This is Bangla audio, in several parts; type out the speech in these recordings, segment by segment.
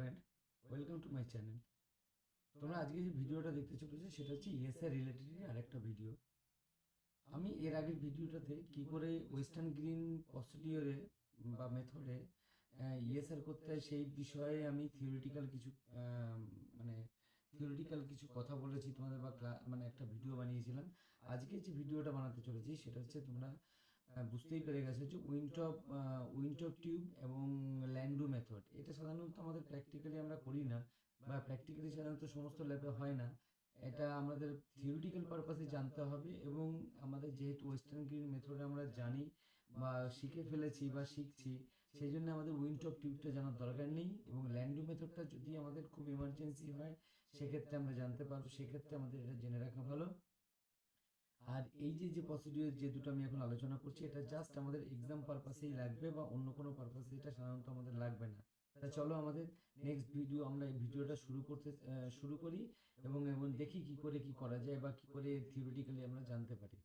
Friend welcome to my channel তোমরা আজকে যে ভিডিওটা দেখতে চলেছো, সেটা হচ্ছে ইএসআই রিলেটেডই আরেকটা ভিডিও আমি এর আগের ভিডিওটাতে কি করে ওয়েস্টার্ন গ্রিন প্রসিডিওরে বা মেথডে ইএসআর করতে হয় সেই বিষয়ে আমি থিওরিটিক্যাল কিছু মানে থিওরিটিক্যাল কিছু কথা বলেছি তোমাদের বা মানে একটা ভিডিও বানিয়েছিলাম। আজকে যে ভিডিওটা বানাতে চলেছি, সেটা হচ্ছে তোমরা বুঝতেই পেরে গেছো যে উইন্টপ উইন্টপ টিউব এবং ল্যান্ডু মেথড এটা সাধারণত আমাদের প্র্যাকটিক্যালি আমরা করি না বা প্র্যাকটিক্যালি সাধারণত সমস্ত ল্যাবে হয় না। এটা আমাদের থিওরিটিক্যাল পারপাসে জানতে হবে এবং আমাদের যেহেতু ওয়েস্টার্ন গ্রিন মেথড আমরা জানি বা শিখে ফেলেছি বা শিখছি সেই জন্য আমাদের উইন্টপ টিউবটা জানার দরকার নেই এবং ল্যান্ডু মেথডটা যদি আমাদের খুব ইমার্জেন্সি হয়, সেক্ষেত্রে আমরা জানতে পারব, সেক্ষেত্রে আমাদের এটা জেনে রাখা ভালো। আর এই যে যে প্রসিডিওর যে দুটো আমি এখন আলোচনা করছি, এটা জাস্ট আমাদের এক্সাম পারপাসেই লাগবে বা অন্য কোনো পারপাসে এটা সাধারণত আমাদের লাগবে না। তা চলো আমাদের নেক্সট ভিডিও আমরা এই ভিডিওটা শুরু করতে শুরু করি এবং এবং দেখি কি করে, কি করা যায় বা কি করে থিওরিটিক্যালি আমরা জানতে পারি।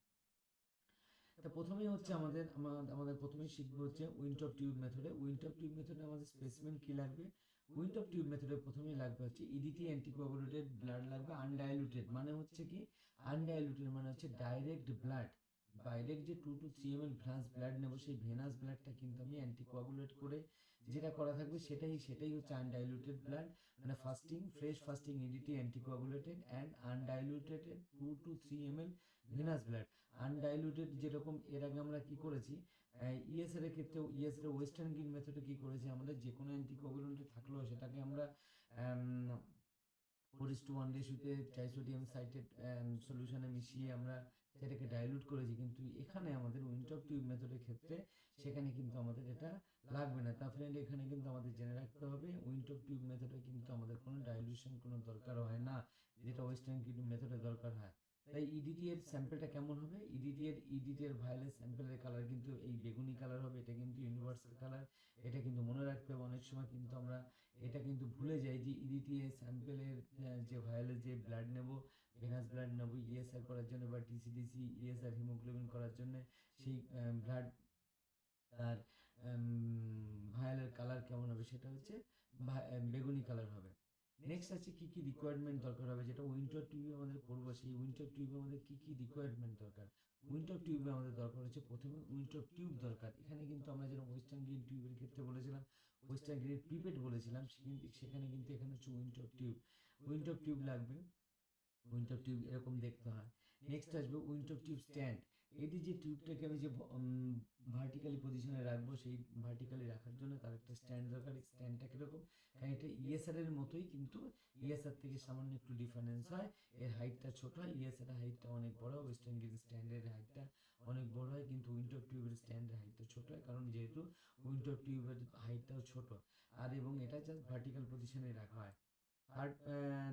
তা প্রথমেই হচ্ছে আমাদের আমাদের প্রথমেই শিখব হচ্ছে উইন্টপ টিউব মেথডে উইন্টপ টিউব মেথডে আমাদের স্পেসিমেন কি লাগবে? উইন্টপ টিউব মেথডে প্রথমেই লাগবে হচ্ছে ইডিটি অ্যান্টিকোয়াগুলেটেড ব্লাড লাগবে আনডাইলুটেড মানে হচ্ছে কি আনডাইলুটেড মানে হচ্ছে ডাইরেক্ট ব্লাড ডাইরেক্ট যে two two three M L venous blood নেব সেই ভেনাস ব্লাডটা কিন্তু আমি অ্যান্টিকোয়াগুলেট করে যেটা করা থাকবে সেটাই সেটাই হচ্ছে আনডাইলুটেড ব্লাড মানে fasting fresh fasting EDTA anticoagulated and undiluted two two three M L venous blood undiluted যেরকম এর আগে আমরা কি করেছি ইএসএর এর ক্ষেত্রেও ইএসএর ওয়েস্টার্ন গ্রিন মেথডে কি করেছি আমাদের যে কোনো অ্যান্টিকোগুলেন্ট থাকলেও সেটাকে আমরা ফোর ইস ওয়ান রেশুতে ট্রাইসোডিয়াম সাইটেড সলিউশনে মিশিয়ে আমরা সেটাকে ডাইলুট করেছি। কিন্তু এখানে আমাদের উইন্টপ টিউব মেথডের ক্ষেত্রে সেখানে কিন্তু আমাদের এটা লাগবে না। তা ফ্রেন্ড এখানে কিন্তু আমাদের জেনে রাখতে হবে উইন্টপ টিউব মেথডে কিন্তু আমাদের কোনো ডাইলুশন কোনো দরকার হয় না। যেটা ওয়েস্টার্ন মেথডে দরকার হয়। তাই ইডিটি এর স্যাম্পলটা কেমন হবে? ইডিটি এর ইডিটি এর ভায়োলেট স্যাম্পলের কালার কিন্তু এই বেগুনি কালার হবে, এটা কিন্তু ইউনিভার্সাল কালার এটা কিন্তু মনে রাখতে হবে। অনেক সময় কিন্তু আমরা এটা কিন্তু ভুলে যাই যে ইডিটি এর স্যাম্পলের যে ভায়োলেট যে ব্লাড নেব ভেনাস ব্লাড নেব ইএসআর করার জন্য বা টিসিডিসি ইএসআর হিমোগ্লোবিন করার জন্য, সেই ব্লাড তার ভায়োলের কালার কেমন হবে সেটা হচ্ছে বেগুনি কালার হবে। নেক্সট আছে কি কি রিকোয়ারমেন্ট দরকার হবে? যেটা উইন্টার টিউবে আমাদের করব সেই উইন্টার টিউবে আমাদের কি কি রিকোয়ারমেন্ট দরকার? উইন্টার টিউবে আমাদের দরকার হচ্ছে প্রথমে উইন্টার টিউব দরকার। এখানে কিন্তু আমরা যেরকম ওয়েস্টার্ন গ্রিন টিউবের ক্ষেত্রে বলেছিলাম ওয়েস্টার্ন গ্রিন পিপেট বলেছিলাম সেখানে কিন্তু এখানে হচ্ছে উইন্টার টিউব উইন্টার টিউব লাগবে। উইন্টার টিউব এরকম দেখতে হয়। নেক্সট আসবে উইন্টার টিউব স্ট্যান্ড এটি যে টিউবটাকে আমি যে ভার্টিক্যালি পজিশনে রাখব, সেই ভার্টিক্যালি রাখার জন্য তার একটা স্ট্যান্ড দরকার। স্ট্যান্ডটা কীরকম কারণ এটা ইএসআর এর মতোই, কিন্তু ইএসআর থেকে সামান্য একটু ডিফারেন্স হয়। এর হাইটটা ছোট হয়। ইএসআর হাইটটা অনেক বড় ওয়েস্টার্ন গ্রিন স্ট্যান্ডের হাইটটা অনেক বড় হয়, কিন্তু উইন্টার টিউবের স্ট্যান্ডের হাইটটা ছোট হয়, কারণ যেহেতু উইন্টার টিউবের হাইটটাও ছোট। আর এবং এটা জাস্ট ভার্টিক্যাল পজিশনে রাখা হয়। আর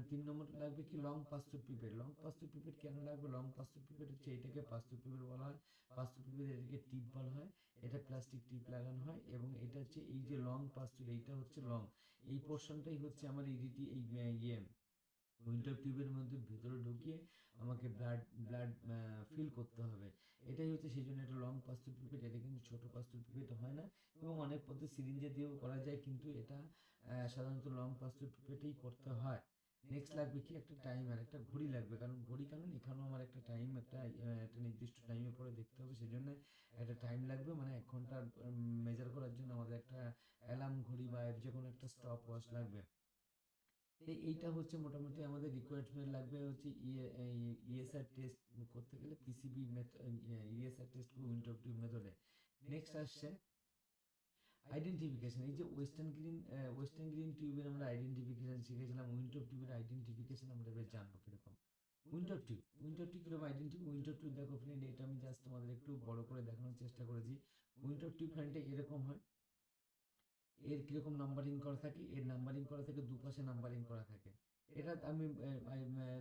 তিন নম্বর লাগবে কি long Pasteur pipette long Pasteur pipette কেন লাগবে? লং পাস্তু পিপেট হচ্ছে এটাকে পাস্তু পিপেট বলা হয়। পাস্তু পিপেট এটাকে টিপ বলা হয়। এটা প্লাস্টিক টিপ লাগানো হয় এবং এটা হচ্ছে এই যে লং পাস্তুর এইটা হচ্ছে লং এই পোর্শনটাই হচ্ছে আমার ইডিটি এই ইয়ে। উইন্টার টিউবের মধ্যে ভেতরে ঢুকিয়ে আমাকে ব্লাড ব্লাড ফিল করতে হবে। এটাই হচ্ছে সেই জন্য একটা লং পাস্তুর পিপেট এটা কিন্তু ছোট পাস্তুর পিপেট হয় না এবং অনেক পদ্ধতি সিরিঞ্জে দিয়েও করা যায়, কিন্তু এটা সাধারণত লং পাস্তুর পিপেটেই করতে হয়। নেক্সট লাগবে কি? একটা টাইম আর একটা ঘড়ি লাগবে, কারণ ঘড়ি, কারণ এখানেও আমার একটা টাইম একটা একটা নির্দিষ্ট টাইমে পরে দেখতে হবে সেই জন্য একটা টাইম লাগবে মানে এক ঘণ্টা মেজার করার জন্য আমাদের একটা অ্যালার্ম ঘড়ি বা যে কোনো একটা স্টপ ওয়াচ লাগবে। এইটা হচ্ছে মোটামুটি আমাদের রিকোয়ারমেন্ট লাগবে হচ্ছে ইএসআর টেস্ট করতে গেলে পিসিবি ইএসআর টেস্ট টিউব মেথডে নেক্সট আসছে আইডেন্টিফিকেশন এই যে ওয়েস্টার্ন গ্রিন ওয়েস্টার্ন গ্রিন টিউবের আমরা আইডেন্টিফিকেশন শিখেছিলাম উইন্ডো টিউবের আইডেন্টিফিকেশন আমরা এবার জানব কীরকম। উইন্ডো টিউব উইন্ডো টিউব কীরকম আইডেন্টি উইন্ডো টিউব দেখো ফ্রেন্ড এটা আমি জাস্ট তোমাদের একটু বড় করে দেখানোর চেষ্টা করেছি। উইন্ডো টিউব ফ্রেন্ডটা এরকম হয়। এর কীরকম নাম্বারিং করা থাকে? এর নাম্বারিং করা থাকে, দুপাশে নাম্বারিং করা থাকে। এটা আমি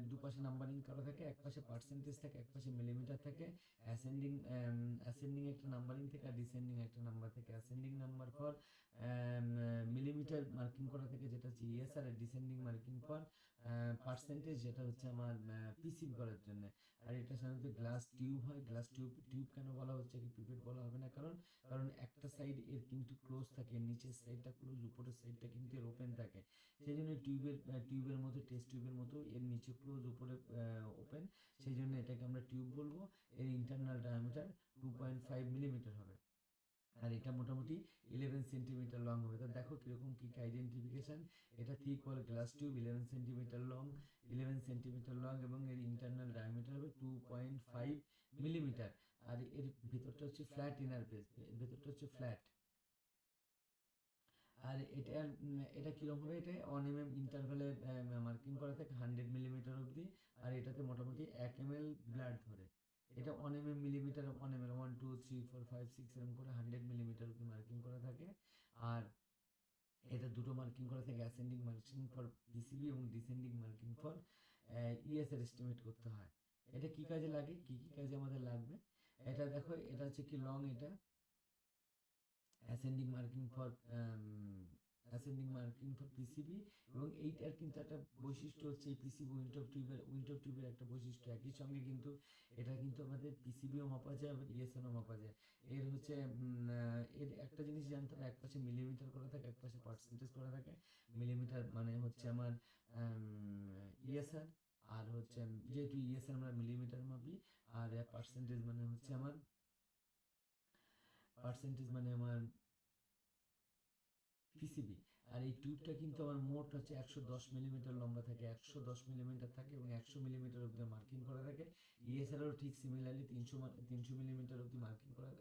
দুপাশে নাম্বারিং করা থাকে এক পাশে পার্সেন্টেজ থাকে এক পাশে মিলিমিটার থাকে অ্যাসেন্ডিং অ্যাসেন্ডিং একটা নাম্বারিং থাকে আর ডিসেন্ডিং একটা নাম্বার থাকে। Ascending number for millimetre marking করা থাকে, যেটা হচ্ছে ইএসআর আর ডিসেন্ডিং মার্কিং ফর পার্সেন্টেজ যেটা হচ্ছে আমার পিসিবি করার জন্য। আর এটা সাধারণত গ্লাস টিউব হয়। গ্লাস টিউব টিউব কেন বলা হচ্ছে? কি পিপেট বলা হবে না। কারণ কারণ একটা সাইড এর কিন্তু ক্লোজ থাকে, নিচের সাইডটা ক্লোজ উপরের সাইডটা কিন্তু এর ওপেন থাকে। সেই জন্য টিউবের টিউবের মতো টেস্ট টিউবের মতো এর নিচে ক্লোজ উপরে ওপেন সেই জন্য এটাকে আমরা টিউব বলব। এর internal diameter two point five millimetre হবে। আর এটা মোটামুটি ইলেভেন সেন্টিমিটার লং দেখো কীরকম কি আইডেন্টিফিকেশন এটা thick wall glass tube eleven centimetre long eleven centimetre long এবং এর ইন্টারনাল ডায়ামিটার হবে টু পয়েন্ট ফাইভ মিলিমিটার আর এর ভেতরটা হচ্ছে ফ্ল্যাট ইনার বেস ভেতরটা হচ্ছে ফ্ল্যাট আর এটা এটা কীরকম হবে? এটা অন এম এম ইন্টারভ্যালে মার্কিং করা থাকে হান্ড্রেড মিলিমিটার অবধি, আর এটাতে মোটামুটি এক এম এল ব্লাড ধরে। এটা one M M millimetre one M L one two three four five six এরকম করে হান্ড্রেড মিলিমিটার অবধি মার্কিং করা থাকে। আর এটা দুটো মার্কিং করা থাকে অ্যাসেন্ডিং মার্কিং ফর ডিসিবি এবং descending marking for ESR estimate করতে হয়। এটা কি কাজে লাগে? কি কি কাজে আমাদের লাগবে? এটা দেখো, এটা হচ্ছে কি লং এটা ascending marking for ascending marking for PCB এবং এইটার কিন্তু একটা বৈশিষ্ট্য হচ্ছে এই পিসিবি উইন্টার টিউবের উইন্টার টিউবের একটা বৈশিষ্ট্য। একই সঙ্গে কিন্তু এটা কিন্তু আমাদের পিসিবিও মাপা যায় আবার ইএসএনও মাপা যায়। এর হচ্ছে এর একটা জিনিস জানতে হবে, এক পাশে মিলিমিটার করা থাকে, এক পাশে পার্সেন্টেজ করা থাকে। মিলিমিটার মানে হচ্ছে আমার ইএসআর আর হচ্ছে যেহেতু ইএসআর আমরা মিলিমিটার মাপি, আর পার্সেন্টেজ মানে হচ্ছে আমার পার্সেন্টেজ মানে আমার পিসিবি। আর এই টিউবটা কিন্তু আমার মোট হচ্ছে একশো দশ মিলিমিটার লম্বা থাকে, একশো দশ মিলিমিটার থাকে এবং একশো মিলিমিটার অব্দি মার্কিং করা থাকে। ইএসআরও ঠিক সিমিলারলি তিনশো তিনশো মিলিমিটার অব্দি মার্কিং করা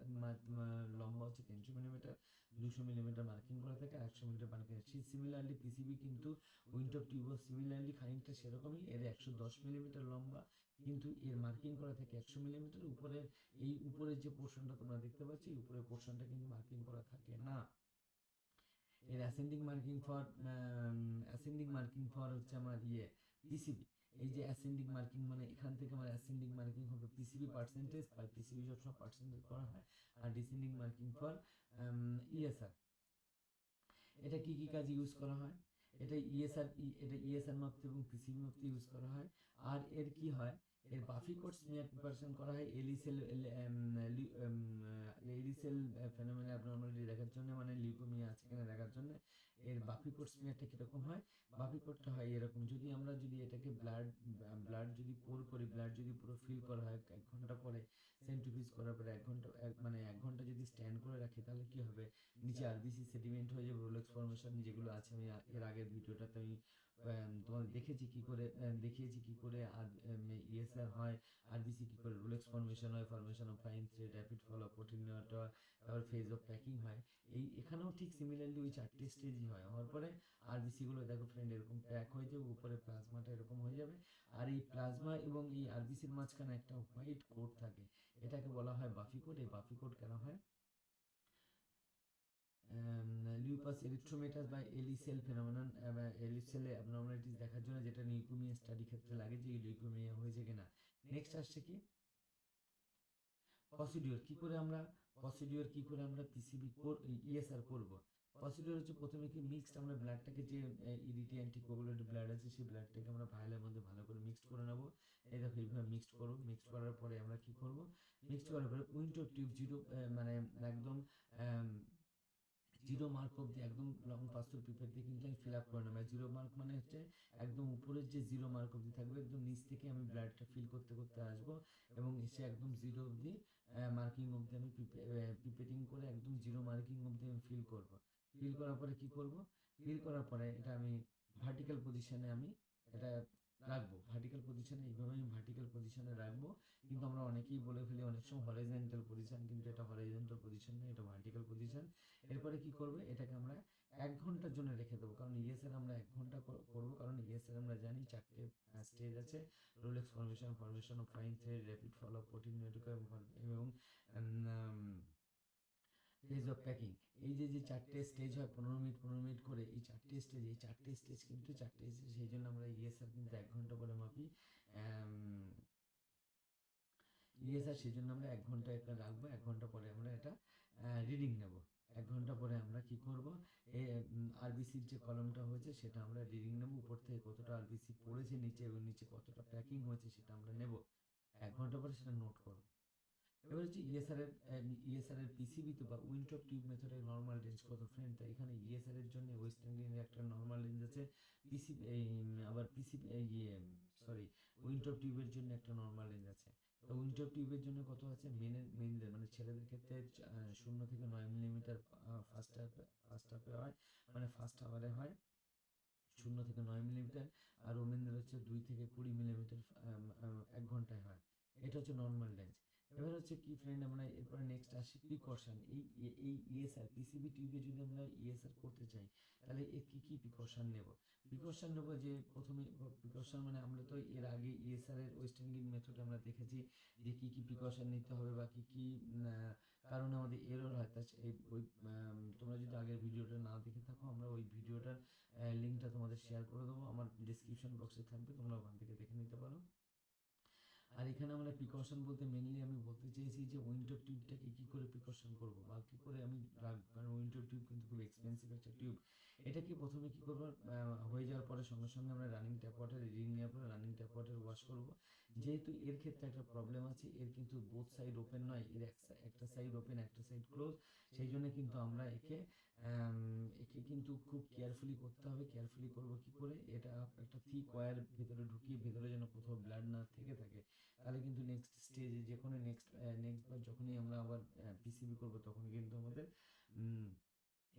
লম্বা হচ্ছে তিনশো মিলিমিটার দুশো মিলিমিটার মার্কিং করা থাকে একশো মিলিমিটার মার্কিং সেই সিমিলারলি পিসিবি কিন্তু উইন্টার টিউবও সিমিলারলি খানিকটা সেরকমই, এর একশো দশ মিলিমিটার লম্বা কিন্তু এর মার্কিং করা থাকে একশো মিলিমিটার উপরের, এই উপরের যে পোর্শনটা তোমরা দেখতে পাচ্ছ, এই উপরের পোর্শনটা কিন্তু মার্কিং করা থাকে না। Ascending marking for ascending marking for হচ্ছে আমার ইয়ে পিসিবি এই যে অ্যাসেন্ডিং মার্কিং মানে এখান থেকে আমার অ্যাসেন্ডিং মার্কিং হবে পিসিবি পার্সেন্টেজ আর পিসিবি সবসময় পার্সেন্টেজ করা হয়, আর ডিসেন্ডিং মার্কিং ফর ইএসআর এটা কি কি কাজে ইউজ করা হয়? এটা ইএসআর এটা ইএসআর মাপতে এবং পিসিবি মাপতে ইউজ করা হয়। আর এর কি হয়? এর বাফি কোড স্মিয়ার প্রিপারেশন করা হয়। এলিসেল এলিসেল ফেনোমেনা অ্যাবনর্মালিটি দেখার জন্য মানে লিউকোমিয়া আছে কিনা দেখার জন্য এর বাফি কোড স্মিয়ারটা কীরকম হয়। বাফি কোডটা হয় এরকম যদি আমরা যদি এটাকে ব্লাড ব্লাড যদি পোর করি ব্লাড যদি পুরো ফিল করা হয় এক ঘণ্টা পরে সেন্ট্রিফিউজ করার পরে এক ঘণ্টা মানে এক ঘণ্টা যদি স্ট্যান্ড করে রাখি তাহলে কি হবে? নিচে আরবিসি সেডিমেন্ট হয়ে যাবে রোলেক্স ফর্মেশন যেগুলো আছে আমি এর আগের ভিডিওটাতে আম, তোমাদের দেখেছি কি করে দেখিয়েছি কি করে আর ইএসআর হয় আরবিসি কি করে রোলেক্স ফর্মেশন হয় formation of fine thread rapid fall নেওয়াটা তারপর ফেজ অফ প্যাকিং হয়। এই, এখানেও ঠিক সিমিলারলি ওই চারটে স্টেজই হয়। হওয়ার পরে আরবিসি গুলো দেখো ফ্রেন্ড এরকম প্যাক হয়ে যাবে, উপরে প্লাজমাটা এরকম হয়ে যাবে। আর এই প্লাজমা এবং এই আরবিসির মাঝখানে একটা হোয়াইট কোট থাকে। এটাকে বলা হয় বাফি কোড এই বাফি কোড কেন হয়? লিউপাস এরিথ্রোমেটাস বা এলিসেল ফেনোমেনন এলিসেলে অ্যাবনর্মালিটিস দেখার জন্য যেটা লিউকোমিয়া স্টাডি ক্ষেত্রে লাগে যে লিউকোমিয়া হয়েছে কিনা। নেক্সট আসছে কি? প্রসিডিওর কি করে আমরা প্রসিডিওর কি করে আমরা পিসিবি ইএসআর করব? প্রসিডিওর হচ্ছে প্রথমে কি মিক্সড আমরা ব্লাডটাকে যে ইডিটি অ্যান্টিকোগুলেটেড ব্লাড আছে, সেই ব্লাডটাকে আমরা ভাইলের মধ্যে ভালো করে মিক্সড করে নেব। এই দেখো এইভাবে মিক্সড করব। মিক্সড করার পরে আমরা কি করব? মিক্সড করার পরে উইন্ডো টিউব জিরো মানে একদম জিরো মার্ক অব্দি একদম লং পাঁচশোর পিপের দিয়ে কিন্তু আমি ফিল আপ করে নেব। জিরো মার্ক মানে হচ্ছে একদম উপরের যে জিরো মার্ক অব্দি থাকবে, একদম নিচ থেকে আমি ব্লাডটা ফিল করতে করতে আসব এবং এসে একদম জিরো অব্দি মার্কিং অব্দি আমি পিপেটিং করে একদম জিরো মার্কিং অব্দি আমি ফিল করব। ফিল করার পরে কি করব? ফিল করার পরে এটা আমি ভার্টিক্যাল পজিশনে আমি এটা রাখব। ভার্টিক্যাল পজিশনে এইভাবে আমি ভার্টিক্যাল পজিশনে রাখব। কিন্তু আমরা অনেকেই বলে ফেলি, অনেক সময় হরাইজেন্টাল পজিশন কিন্তু এটা হরাইজেন্টাল পজিশন না এটা ভার্টিক্যাল পজিশন এরপরে কি করবে? এটাকে আমরা এক ঘণ্টার জন্য রেখে দেবো। কারণ ইএসএর আমরা এক ঘণ্টা কর- করব। কারণ ইএসএর আমরা জানি চারটে স্টেজ আছে। Rouleaux formation formation of fine thread rapid fall protein এবং ফেজ অফ প্যাকিং এই যে যে চারটে স্টেজ হয়, পনেরো মিনিট পনেরো মিনিট করে, এই চারটে স্টেজ এই চারটে স্টেজ কিন্তু চারটে স্টেজ সেই জন্য আমরা ইএসআর কিন্তু এক ঘণ্টা পরে মাপি। ইএসআর সেই জন্য আমরা এক ঘণ্টা একটা রাখব, এক ঘণ্টা পরে আমরা এটা রিডিং নেব। এক ঘণ্টা পরে আমরা কি করব? এই আরবিসির যে কলমটা হয়েছে, সেটা আমরা রিডিং নেব। উপর থেকে কতটা আরবিসি পড়েছে নিচে এবং নিচে কতটা প্যাকিং হয়েছে, সেটা আমরা নেব। এক ঘণ্টা পরে সেটা নোট করব। এবার হচ্ছে ইএসআর এর ইএসআর এর পিসিবি তো বা উইন্টপ টিউব মেথডের নর্মাল রেঞ্জ কত ফ্রেন্ড তো এখানে ইএসআর এর জন্য ওয়েস্টার্ন গ্রিনের একটা নর্মাল রেঞ্জ আছে। পিসি এই, আবার পিসি ইয়ে সরি উইন্টপ টিউবের জন্য একটা নর্মাল রেঞ্জ আছে। তো উইন্টপ টিউবের জন্য কত আছে? মেনের মেনদের মানে ছেলেদের ক্ষেত্রে শূন্য থেকে নয় মিলিমিটার ফার্স্ট ফার্স্ট হাফে হয় মানে ফার্স্ট আওয়ারে হয়। শূন্য থেকে নয় মিলিমিটার আর ওমেনদের হচ্ছে দুই থেকে কুড়ি মিলিমিটার এক ঘন্টায় হয়। এটা হচ্ছে নর্মাল রেঞ্জ এবার হচ্ছে কি ফ্রেন্ড আমরা এরপরে নেক্সট আসি প্রিকশন এই এ- এই ইএসআর পিসিবি টিউবে যদি আমরা ইএসআর করতে চাই, তাহলে এর কি কি প্রিকশন নেব? প্রিকশন নেব যে প্রথমে প্রিকশন মানে আমরা তো এর আগে ইএসআর এর ওয়েস্টার্ন গ্রিন মেথড আমরা দেখেছি যে কি কি প্রিকশন নিতে হবে বা কি কি কারণে আমাদের এরর হয়। তা ওই তোমরা যদি আগের ভিডিওটা না দেখে থাকো, আমরা ওই ভিডিওটার লিঙ্কটা তোমাদের শেয়ার করে দেবো। আমার ডিসক্রিপশন বক্সে থাকবে, তোমরা ওখান থেকে দেখে নিতে পারো। আর এখানে আমরা প্রিকশন বলতে মেনলি আমি বলতে চেয়েছি যে উইন্ডো টিউবটাকে কি করে প্রিকশন করব বা কী করে আমি রাখব? কারণ উইন্ডো টিউব কিন্তু খুব এক্সপেন্সিভ একটা টিউব এটাকে প্রথমে কি করব? হয়ে যাওয়ার পরে সঙ্গে সঙ্গে আমরা রানিং ট্যাপ ওয়াটার রিডিং নেওয়ার পরে রানিং ট্যাপ ওয়াটার ওয়াশ করব। যেহেতু এর ক্ষেত্রে একটা প্রবলেম আছে, এর কিন্তু বোথ সাইড ওপেন নয়, এর এক একটা সাইড ওপেন একটা সাইড ক্লোজ সেই জন্য কিন্তু আমরা একে একে কিন্তু খুব কেয়ারফুলি করতে হবে। কেয়ারফুলি করব কি করে? এটা একটা থিক ওয়্যার ভেতরে ঢুকিয়ে ভেতরে যেন কোথাও ব্লাড না থেকে থাকে। তাহলে কিন্তু নেক্সট স্টেজে যে কোনো নেক্সট নেক্সট বার যখনই আমরা আবার পিসিবি করব তখন কিন্তু আমাদের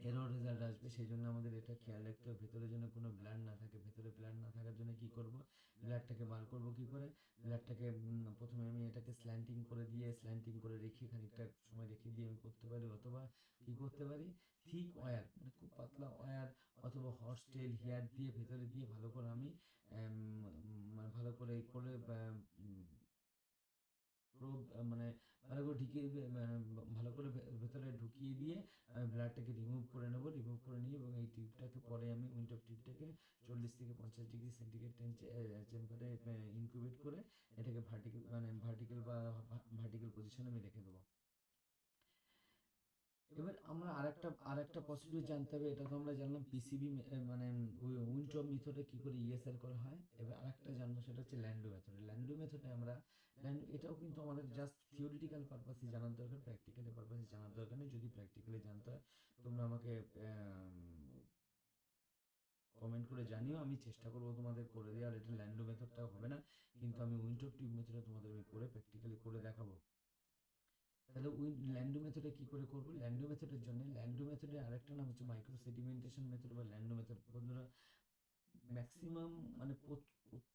এরর রেজাল্ট আসবে সেই জন্য আমাদের এটা খেয়াল রাখতে হবে। ভেতরে যেন কোনো ব্লাড না থাকে। ভেতরে ব্লাড না থাকার জন্য কি করব? ব্লাডটাকে বার করব কি করে? ব্লাডটাকে প্রথমে আমি এটাকে স্ল্যান্টিং করে দিয়ে স্ল্যান্টিং করে রেখে খানিকটা সময় রেখে দিয়ে আমি করতে পারি অথবা কি করতে পারি? থিক ওয়্যার মানে খুব পাতলা ওয়্যার অথবা হর্স টেল হেয়ার দিয়ে ভেতরে দিয়ে ভালো করে আমি মানে ভালো করে করে বা, উম, probe, আহ, মানে ভালো করে ঢুকিয়ে মানে ভালো করে ভেতরে ঢুকিয়ে দিয়ে ব্লাডটাকে রিমুভ করে নেব রিমুভ করে নিয়ে এবং এই টিউবটাকে পরে আমি উইন্ডো টিউবটাকে চল্লিশ থেকে পঞ্চাশ ডিগ্রি সেন্টিগ্রেড চেম্বারে ইনকিউবেট করে এটাকে ভার্টিক্যাল মানে ভার্টিক্যাল বা ভার্টিক্যাল পজিশনে আমি রেখে দেবো। এবার আমরা আরেকটা আরেকটা প্রসিডিউর জানতে হবে, এটা তো আমরা জানলাম পিসিবি মানে উইন্ডো মেথডে কি করে ইএসআর করা হয়। এবার আরেকটা জানব, সেটা হচ্ছে ল্যান্ডো মেথডে ল্যান্ডো মেথডে আমরা ল্যান্ড এটাও কিন্তু আমাদের জাস্ট থিওরিটিক্যাল পারপাসে জানার দরকার প্র্যাকটিক্যালি পারপাসে জানার দরকার নেই যদি প্র্যাকটিক্যালি জানতে হয়, তোমরা আমাকে কমেন্ট করে জানিও, আমি চেষ্টা করব তোমাদের করে দেওয়ার। এটা ল্যান্ডো মেথডটা হবে না, কিন্তু আমি উইন্ডো টিউব মেথডে তোমাদের আমি করে প্র্যাকটিক্যালি করে দেখাবো। তাহলে উইন ল্যান্ডো মেথডে কি করে করব? ল্যান্ডো মেথডের জন্য, ল্যান্ডো মেথডের আরেকটা নাম হচ্ছে মাইক্রো সেডিমেন্টেশন মেথড বা ল্যান্ডো মেথড বন্ধুরা ম্যাক্সিমাম মানে প্র- প্র-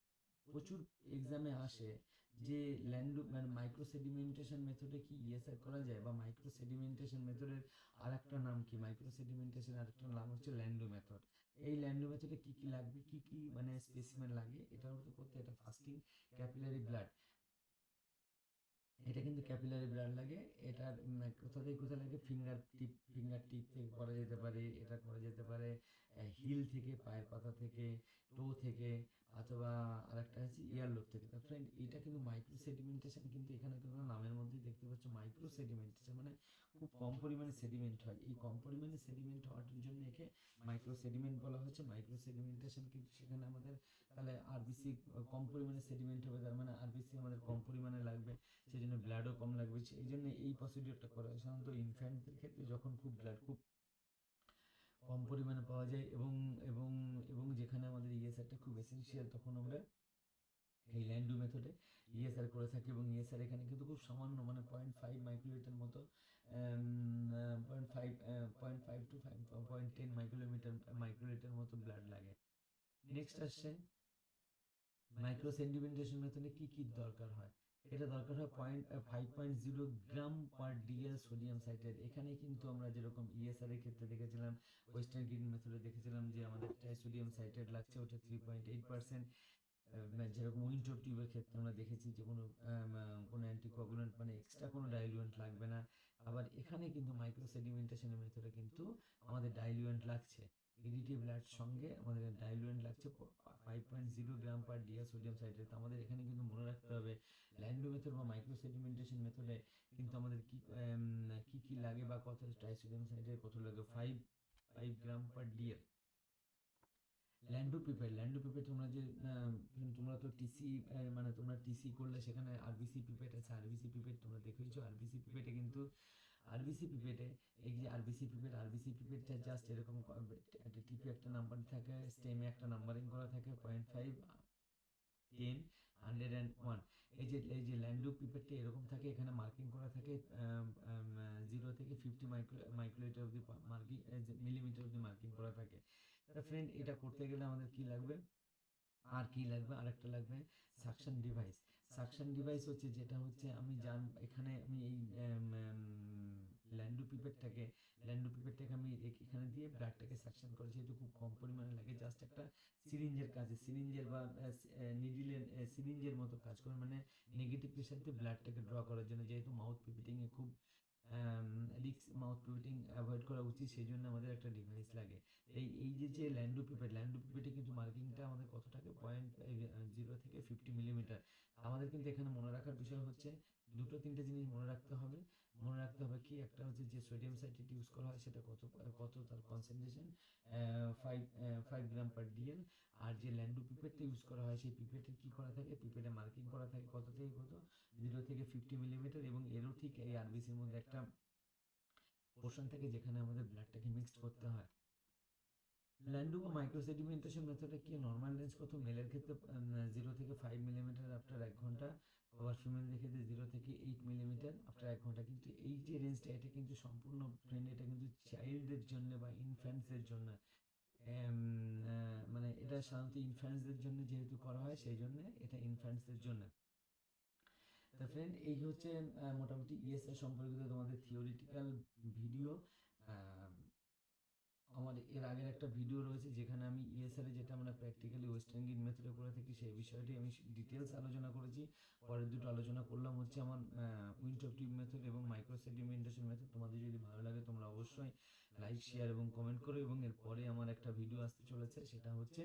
প্রচুর এক্সামে আসে যে ল্যান্ডো মানে মাইক্রো সেডিমেন্টেশন মেথডে কি ইএসআর করা যায় বা মাইক্রো সেডিমেন্টেশন মেথডের আরেকটা নাম কি? মাইক্রো সেডিমেন্টেশন আরেকটা নাম হচ্ছে ল্যান্ডো মেথড এই ল্যান্ডো মেথডে কি কি লাগবে? কি কি মানে স্পেসিমেন লাগে? এটা করতে এটা ফাস্টিং ক্যাপিলারি ব্লাড এটা কিন্তু ক্যাপিলারি ব্লাড লাগে। এটা কোথা থেকে কোথায় লাগে ফিঙ্গার টিপ ফিঙ্গার টিপ থেকে করা যেতে পারে, এটা করা যেতে পারে। হিল থেকে, পায়ের পাতা থেকে, টো থেকে, অথবা আরেকটা আছে ইয়ার লোড থেকে। তা ফ্রেন্ড এটা কিন্তু মাইক্রো সেডিমেন্টেশন কিন্তু এখানে কিন্তু নামের মধ্যেই দেখতে পাচ্ছ। মাইক্রো সেডিমেন্টেশন মানে খুব কম পরিমাণে সেডিমেন্ট হয়। এই কম পরিমাণে সেডিমেন্ট হওয়ার জন্য একে মাইক্রো সেডিমেন্ট বলা হচ্ছে মাইক্রো সেডিমেন্টেশন কিন্তু সেখানে আমাদের তাহলে আরবিসি কম পরিমাণে সেডিমেন্ট হবে। তার মানে আরবিসি আমাদের কম পরিমাণে লাগবে। সেই জন্য ব্লাডও কম লাগবে। এই জন্য এই প্রসিডিওরটা করা হয়। সাধারণত ইনফ্যান্টদের ক্ষেত্রে যখন খুব ব্লাড খুব কম পরিমাণে পাওয়া যায় এবং এবং এবং যেখানে আমাদের ইএসআরটা খুব এসেন্সিয়াল তখন আমরা এই ল্যান্ডু মেথডে ইএসআর করে থাকি এবং ইএসআর এখানে কিন্তু খুব সামান্য মানে পয়েন্ট ফাইভ মাইক্রোলিটার মতো point five point five two five point ten microlitre microlitre মতো ব্লাড লাগে। নেক্সট আসছে মাইক্রো সেন্টিমেন্টেশন মেথডে কি কি দরকার হয়? এটা দরকার হয় point five point zero gram per DL sodium সাইটের এখানে কিন্তু আমরা যেরকম ইএসআর এর ক্ষেত্রে দেখেছিলাম ওয়েস্টার্ন গ্রিন মেথডে দেখেছিলাম যে আমাদের সোডিয়াম সাইটেড লাগছে, ওটা থ্রি পয়েন্ট এইট পার্সেন্ট যেরকম উইন্টার টিউবের ক্ষেত্রে আমরা দেখেছি যে কোনো কোনো অ্যান্টিকোয়াগুলেন্ট মানে এক্সট্রা কোনো ডাইলুয়েন্ট লাগবে না। আবার এখানে কিন্তু মাইক্রো সেডিমেন্টেশনের মেথডে কিন্তু আমাদের ডাইলুয়েন্ট লাগছে। এডিটি ব্লাড সঙ্গে আমাদের ডাইলুয়েন্ট লাগছে five point zero gram per ডিয়া sodium citrate আমাদের এখানে কিন্তু মনে রাখতে হবে, ল্যান্ডো মেথড বা মাইক্রো সেডিমেন্টেশন মেথডে কিন্তু আমাদের কি কি কি লাগে বা কত ট্রাইসোডিয়াম সাইট্রেট কত লাগে five five gram per DL Landau pipette Landau pipette তোমরা যে তোমরা তো টিসি মানে তোমরা টিসি করলে সেখানে আরবিসি পিপেট আছে আরবিসি পিপেট তোমরা দেখেছ আরবিসি পিপেটে কিন্তু আরবিসি পিপেটে এই যে আরবিসি পিপেট আরবিসি পিপেটটা জাস্ট এরকম টিপে একটা নাম্বার থাকে স্টেমে একটা নাম্বারিং করা থাকে point five ten hundred and one এই যে এই যে ল্যান্ডো পিপেটটা এরকম থাকে, এখানে মার্কিং করা থাকে জিরো থেকে ফিফটি মাইক্রো মাইক্রোলিটার অবধি মার্কিং মিলিমিটার অবধি মার্কিং করা থাকে। তা ফ্রেন্ড এটা করতে গেলে আমাদের কি লাগবে? আর কি লাগবে? আরেকটা লাগবে সাকশন ডিভাইস সাকশন ডিভাইস হচ্ছে যেটা হচ্ছে আমি জান, এখানে আমি এই ল্যান্ডু পিপেটটাকে ল্যান্ডু পিপেটটাকে আমি এখানে দিয়ে ব্লাডটাকে সাকশন করে যেহেতু খুব কম পরিমাণে লাগে জাস্ট একটা সিরিঞ্জের কাজে সিরিঞ্জের বা নিডিলের সিরিঞ্জের মতো কাজ করে মানে নেগেটিভ প্রেশারতে ব্লাডটাকে ড্র করার জন্য যেহেতু মাউথ পিপিটিংয়ে খুব রিক্স মাউথ পিপিটিং অ্যাভয়েড করা উচিত সেই জন্য আমাদের একটা ডিভাইস লাগে এই এই যে যে ল্যান্ডু পিপেট ল্যান্ডু পিপেটে কিন্তু মার্কিংটা আমাদের কত থাকে পয়েন্ট জিরো থেকে ফিফটি মিলিমিটার আমাদের কিন্তু এখানে মনে রাখার বিষয় হচ্ছে দুটো, তিনটে জিনিস মনে রাখতে হবে। মনে রাখতে হবে কি একটা হচ্ছে যে সোডিয়াম সাইট্রেট ইউজ করা হয়, সেটা কত কত তার concentration five five gram per DL আর যে ল্যান্ডু পিপেটটা ইউজ করা হয়, সেই পিপেটে কি করা থাকে? পিপেটে মার্কিং করা থাকে কত থেকে কত? জিরো থেকে ফিফটি মিলিমিটার এবং এরও ঠিক এই আরবিসির মধ্যে একটা পোর্শন থাকে যেখানে আমাদের ব্লাডটাকে মিক্সড করতে হয়। ল্যান্ডু বা মাইক্রোসেডিমেন্টেশন মেথডে কি? নর্মাল রেঞ্জ কত মেলের ক্ষেত্রে জিরো থেকে ফাইভ মিলিমিটার আফটার এক ঘণ্টা আবার ফিমেলদের ক্ষেত্রে জিরো থেকে এইট মিলিমিটার আফটার এক ঘণ্টা। কিন্তু এই যে রেঞ্জটা এটা কিন্তু সম্পূর্ণ ফ্রেন্ড এটা কিন্তু চাইল্ডদের জন্য বা ইনফ্যান্টসদের জন্য। মানে এটা সাধারণত ইনফ্যান্টসদের জন্য যেহেতু করা হয় সেই জন্য এটা ইনফ্যান্টসদের জন্য। তা ফ্রেন্ড এই হচ্ছে মোটামুটি ইএসআই সম্পর্কিত তোমাদের থিওরিটিক্যাল ভিডিও আমার এর আগের একটা ভিডিও রয়েছে যেখানে আমি ইএসআর যেটা আমরা প্র্যাকটিক্যালি ওয়েস্টার্ন গিট মেথডে করে থাকি সেই বিষয়টি আমি ডিটেলস আলোচনা করেছি। পরের দুটো আলোচনা করলাম হচ্ছে আমার উইন্টার টিউব মেথড এবং মাইক্রো সেডিমেন্টেশন মেথড তোমাদের যদি ভালো লাগে তোমরা অবশ্যই লাইক শেয়ার এবং কমেন্ট করো এবং এরপরে আমার একটা ভিডিও আসতে চলেছে সেটা হচ্ছে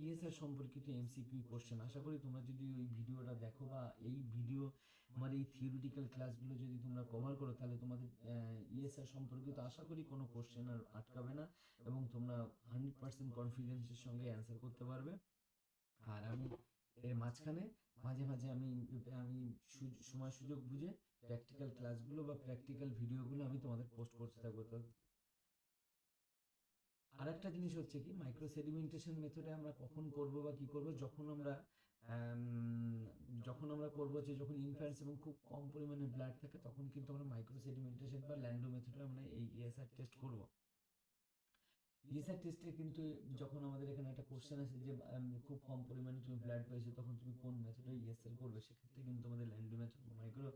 ইএসআর সম্পর্কিত এমসিকিউ কোশ্চেন আশা করি তোমরা যদি ওই ভিডিওটা দেখো বা এই ভিডিও আমার এই থিওরিটিক্যাল ক্লাসগুলো যদি তোমরা কভার করো তাহলে তোমাদের ইএসআর সম্পর্কিত আশা করি কোনো কোশ্চেন আর আটকাবে না এবং তোমরা হান্ড্রেড পার্সেন্ট কনফিডেন্সের সঙ্গে অ্যান্সার করতে পারবে। আর আমি এর মাঝখানে মাঝে মাঝে আমি আমি সময় সুযোগ বুঝে প্র্যাকটিক্যাল ক্লাসগুলো বা প্র্যাকটিক্যাল ভিডিওগুলো আমি তোমাদের পোস্ট করতে থাকব। আর একটা জিনিস হচ্ছে কি মাইক্রো সেডিমেন্টেশন মেথডে আমরা কখন করব বা কি করব যখন আমরা আম, যখন আমরা করব যে যখন ইনফ্যান্স এবং খুব কম পরিমাণে ব্লাড থাকে, তখন কিন্তু আমরা মাইক্রো সেডিমেন্টেশন বা ল্যান্ডো মেথডে আমরা এই ইএসআর টেস্ট করব। ইএসআর টেস্টে কিন্তু যখন আমাদের এখানে একটা কোশ্চেন আছে যে খুব কম পরিমাণে তুমি ব্লাড পেয়েছ, তখন তুমি কোন মেথডে ইএসআর করবে? সেক্ষেত্রে কিন্তু আমাদের Landau method micro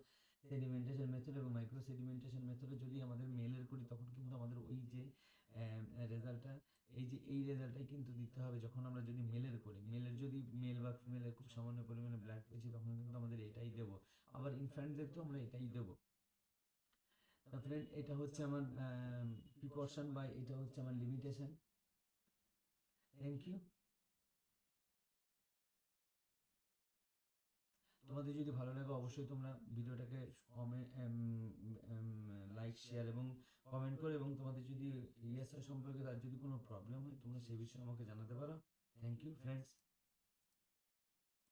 sedimentation method এবং মাইক্রো সেডিমেন্টেশন মেথডে যদি আমাদের মেলের করি, তখন কিন্তু আমাদের ওই যে রেজাল্টটা এই যে, এই রেজাল্টটাই কিন্তু দিতে হবে। যখন আমরা যদি মেলের করি মেলের যদি মেল বা ফিমেলের খুব সামান্য পরিমাণে ব্লাড পেয়েছি, তখন কিন্তু আমাদের এটাই দেব। আবার ইনফ্যান্টদের তো আমরা এটাই দেব। তা ফ্রেন্ড এটা হচ্ছে আমার প্রিকশন বা এটা হচ্ছে আমার লিমিটেশন থ্যাংক ইউ তোমাদের যদি ভালো লাগে, অবশ্যই তোমরা ভিডিওটাকে কমেন্ট লাইক শেয়ার এবং কমেন্ট করো এবং তোমাদের যদি ইএসআই সম্পর্কে তার যদি কোনো প্রবলেম হয়, তোমরা সেই বিষয়ে আমাকে জানাতে পারো। Thank you friends